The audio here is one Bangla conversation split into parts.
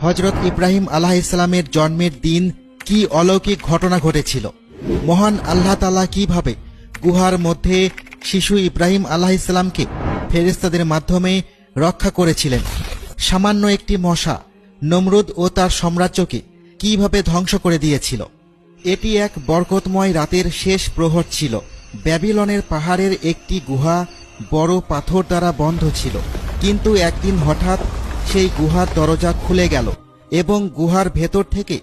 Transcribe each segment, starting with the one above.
হজরত ইব্রাহিম আলাহ ইসলামের জন্মের দিন কি অলৌকিক ঘটনা ঘটেছিল? মহান আল্লাহ তালা কীভাবে গুহার মধ্যে শিশু ইব্রাহিম আলাহ ইসলামকে ফেরেস্তাদের মাধ্যমে রক্ষা করেছিলেন? সামান্য একটি মশা নমরুদ ও তার সাম্রাজ্যকে কীভাবে ধ্বংস করে দিয়েছিল? এটি এক বরকতময় রাতের শেষ প্রহর ছিল। ব্যাবিলনের পাহাড়ের একটি গুহা বড় পাথর দ্বারা বন্ধ ছিল। কিন্তু একদিন হঠাৎ সেই গুহার দরজা খুলে গেল এবং গুহার ভেতর থেকে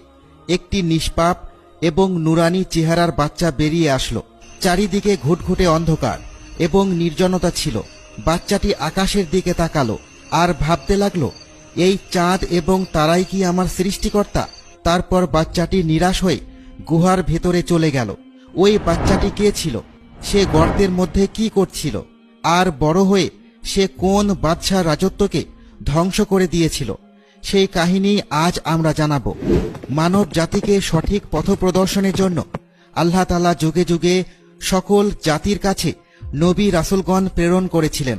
একটি নিষ্পাপ এবং নুরানি চেহারার বাচ্চা বেরিয়ে আসলো। চারিদিকে ঘুটঘুটে অন্ধকার এবং নির্জনতা ছিল। বাচ্চাটি আকাশের দিকে তাকালো আর ভাবতে লাগল, এই চাঁদ এবং তারাই কি আমার সৃষ্টিকর্তা? তারপর বাচ্চাটি নিরাশ হয়ে গুহার ভেতরে চলে গেল। ওই বাচ্চাটি কে ছিল? সে গর্তের মধ্যে কি করছিল? আর বড় হয়ে সে কোন বাদশাহ রাজত্বকে ধ্বংস করে দিয়েছিল। সেই কাহিনী আজ আমরা জানাব। মানব জাতিকে সঠিক পথ প্রদর্শনের জন্য আল্লাহ তালা যুগে যুগে সকল জাতির কাছে নবী রাসুলগণ প্রেরণ করেছিলেন।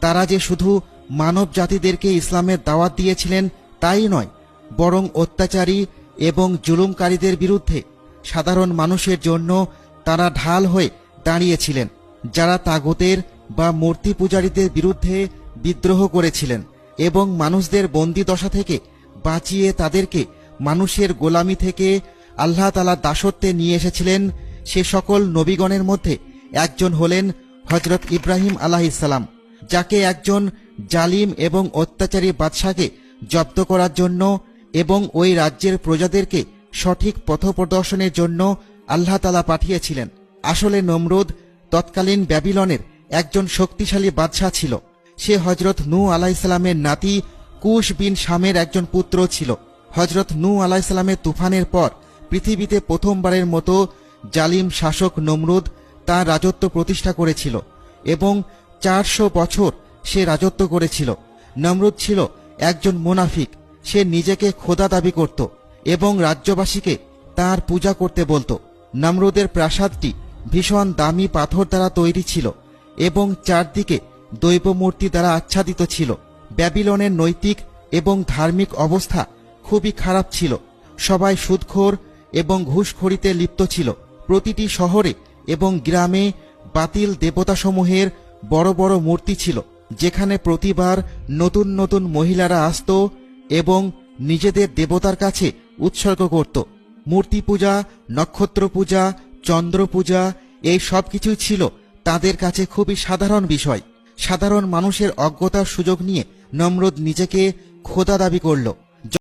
তারা যে শুধু মানব জাতিদেরকে ইসলামের দাওয়াত দিয়েছিলেন তাই নয়, বরং অত্যাচারী এবং জুলুমকারীদের বিরুদ্ধে সাধারণ মানুষের জন্য তারা ঢাল হয়ে দাঁড়িয়েছিলেন, যারা তাগতের বা মূর্তি পূজারীদের বিরুদ্ধে বিদ্রোহ করেছিলেন। এবং মানুষদের বন্দি দশা থেকে বাঁচিয়ে তাদেরকে মানুষের গোলামি থেকে আল্লাহ তালা দাসত্বে নিয়ে এসেছিলেন সে সকল নবীগণের মধ্যে একজন হলেন হজরত ইব্রাহিম আলাহ ইসালাম যাকে একজন জালিম এবং অত্যাচারী বাদশাকে জব্দ করার জন্য এবং ওই রাজ্যের প্রজাদেরকে সঠিক পথ প্রদর্শনের জন্য আল্লাহ তালা পাঠিয়েছিলেন। আসলে নমরুদ তৎকালীন ব্যাবিলনের একজন শক্তিশালী বাদশাহ ছিল। সে হজরত নু আলাইসালামের নাতি কুশ বিন শামের একজন পুত্র ছিল। হজরত নু আলাইসালামের তুফানের পর পৃথিবীতে প্রথমবারের মতো জালিম শাসক নমরুদ তার রাজত্ব প্রতিষ্ঠা করেছিল এবং চারশো বছর সে রাজত্ব করেছিল। নমরুদ ছিল একজন মুনাফিক, সে নিজেকে খোদা দাবি করত এবং রাজ্যবাসীকে তার পূজা করতে বলতো। নমরুদের প্রাসাদটি ভীষণ দামি পাথর দ্বারা তৈরি ছিল এবং চারদিকে দৈব মূর্তি দ্বারা আচ্ছাদিত ছিল। ব্যাবিলনের নৈতিক এবং ধার্মিক অবস্থা খুবই খারাপ ছিল। সবাই সুদখোর এবং ঘুষখড়িতে লিপ্ত ছিল। প্রতিটি শহরে এবং গ্রামে বাতিল দেবতাসমূহের বড় বড় মূর্তি ছিল, যেখানে প্রতিবার নতুন নতুন মহিলারা আসত এবং নিজেদের দেবতার কাছে উৎসর্গ করত। মূর্তি পূজা নক্ষত্র পূজা চন্দ্র পূজা এই সব কিছুই ছিল তাদের কাছে খুবই সাধারণ বিষয়। সাধারণ মানুষের অজ্ঞতার সুযোগ নিয়ে নমরুদ নিজেকে খোদা দাবি করল।